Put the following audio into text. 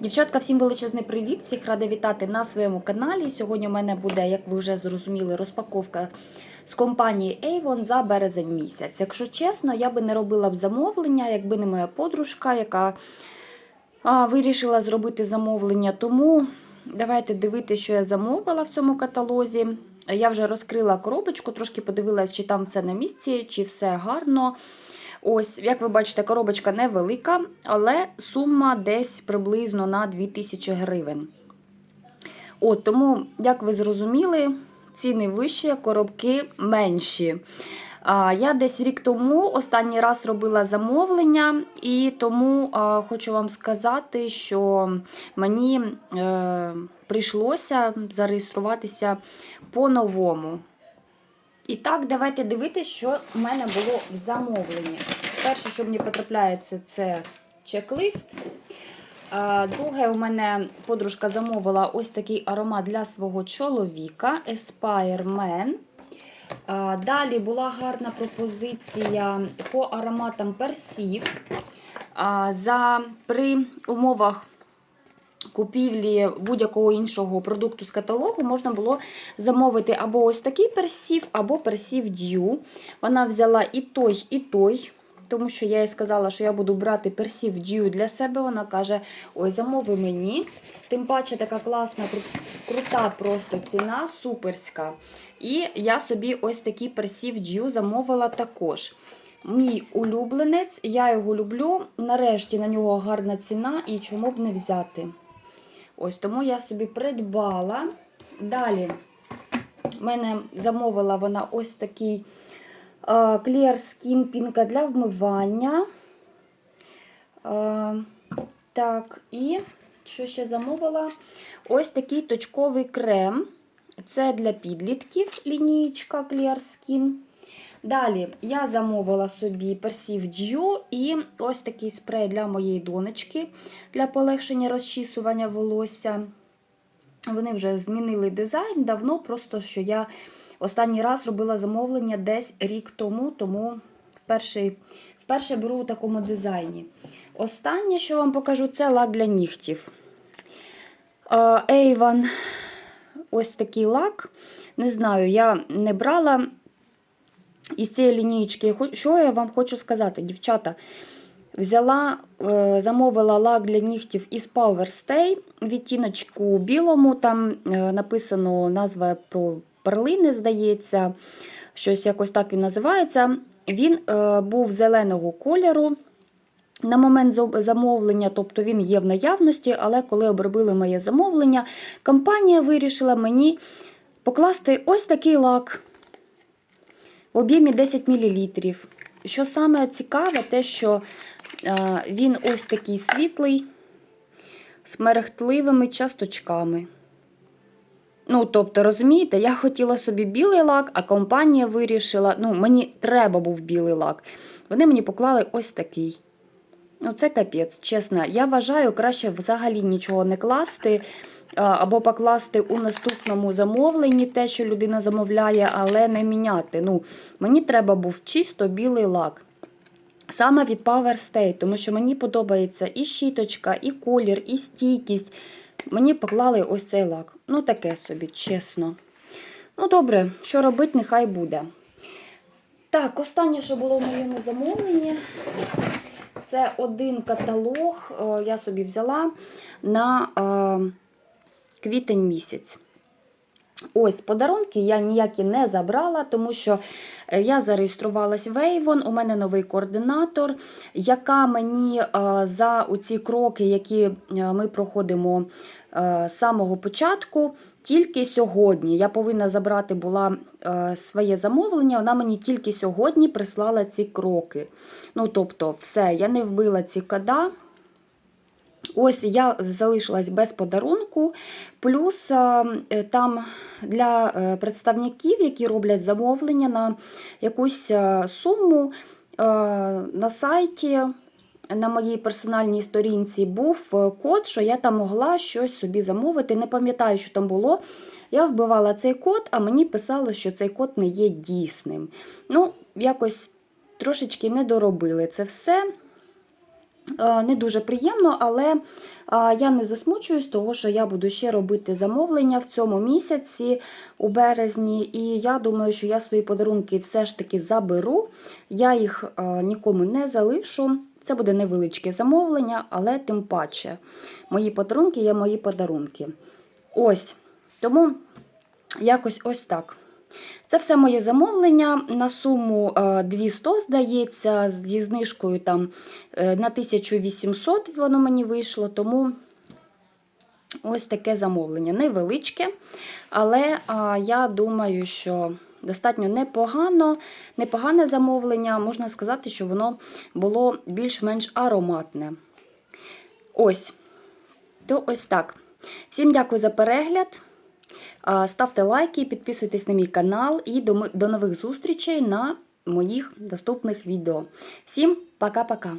Дівчатка, всім величезний привіт! Всіх рада вітати на своєму каналі. Сьогодні у мене буде, як ви вже зрозуміли, розпаковка з компанії Avon за березень місяць. Якщо чесно, я би не робила б замовлення, якби не моя подружка, яка вирішила зробити замовлення. Тому давайте дивитися, що я замовила в цьому каталозі. Я вже розкрила коробочку, трошки подивилась, чи там все на місці, чи все гарно. Ось, як ви бачите, коробочка невелика, але сума десь приблизно на 2000 гривень. От, тому, як ви зрозуміли, ціни вищі, коробки менші. Я десь рік тому останній раз робила замовлення, і тому хочу вам сказати, що мені е, прийшлося зареєструватися по-новому. І так, давайте дивитися, що в мене було в замовленні. Перше, що мені потрапляється, це чек-лист. Друге, у мене подружка замовила ось такий аромат для свого чоловіка Aspire Man. Далі була гарна пропозиція по ароматам персів. За при умовах купівлі будь-якого іншого продукту з каталогу можна було замовити або ось такий персів, або персів дю. Вона взяла і той, і той. Тому що я їй сказала, що я буду брати персів дю для себе. Вона каже: ой, замови мені. Тим паче така класна, крута просто ціна, суперська. І я собі ось такий персів дю замовила також. Мій улюбленець, я його люблю. Нарешті на нього гарна ціна, і чому б не взяти. Ось тому я собі придбала. Далі в мене замовила вона ось такий Clear Skin пінка для вмивання. Е, Так, і що ще замовила? Ось такий точковий крем. Це для підлітків лінієчка Clear Skin. Далі я замовила собі персів Дю і ось такий спрей для моєї донечки для полегшення розчісування волосся. Вони вже змінили дизайн давно, просто що я останній раз робила замовлення десь рік тому, тому вперше, вперше беру у такому дизайні. Останнє, що вам покажу, це лак для нігтів. Е, Avon ось такий лак. Не знаю, я не брала із цієї лінійки. Що я вам хочу сказати, дівчата? Взяла, е, замовила лак для нігтів із Power Stay, відтіночку білому. Там е, написано назва про перлини, здається, щось якось так він називається. Він е, був зеленого кольору. На момент замовлення, тобто він є в наявності, але коли обробили моє замовлення, компанія вирішила мені покласти ось такий лак в об'ємі 10 мл. Що саме цікаве, те, що е, він ось такий світлий, з мерехтливими часточками. Ну, тобто, розумієте, я хотіла собі білий лак, а компанія вирішила, ну, мені треба був білий лак. Вони мені поклали ось такий. Ну, це капець, чесно. Я вважаю, краще взагалі нічого не класти. Або покласти у наступному замовленні те, що людина замовляє, але не міняти. Ну, Мені треба був чисто білий лак. Саме від Power Stay, тому що мені подобається і щіточка, і колір, і стійкість. Мені поклали ось цей лак. Ну, таке собі, чесно. Ну, добре, що робити, нехай буде. Так, останнє, що було в моєму замовленні, це один каталог. е, Я собі взяла на е, квітень місяць. Ось подарунки я ніякі не забрала, тому що е, я зареєструвалась в Avon, у мене новий координатор, яка мені е, за ці кроки, які е, ми проходимо з самого початку, тільки сьогодні. Я повинна забрати була своє замовлення, вона мені тільки сьогодні прислала ці кроки. Ну, тобто, все, я не вбила ці кода. Ось я залишилась без подарунку. Плюс е, там для е, представників, які роблять замовлення на якусь е, суму на сайті. На моїй персональній сторінці був код, що я там могла щось собі замовити. Не пам'ятаю, що там було. Я вбивала цей код, а мені писало, що цей код не є дійсним. Ну, якось трошечки не доробили це все. Е, Не дуже приємно, але е, я не засмучуюсь, того що я буду ще робити замовлення в цьому місяці, у березні, і я думаю, що я свої подарунки все ж таки заберу. Я їх е, нікому не залишу. Це буде невеличке замовлення, але тим паче мої подарунки є мої подарунки. Ось. Тому якось ось так. Це все моє замовлення на суму е, 200, здається, зі знижкою там е, на 1800 воно мені вийшло, тому ось таке замовлення. Невеличке, але я думаю, що достатньо непогано, непогане замовлення. Можна сказати, що воно було більш-менш ароматне. Ось. То ось так. Всім дякую за перегляд. Ставте лайки, підписуйтесь на мій канал і до, нових зустрічей на моїх доступних відео. Всім пока-пока!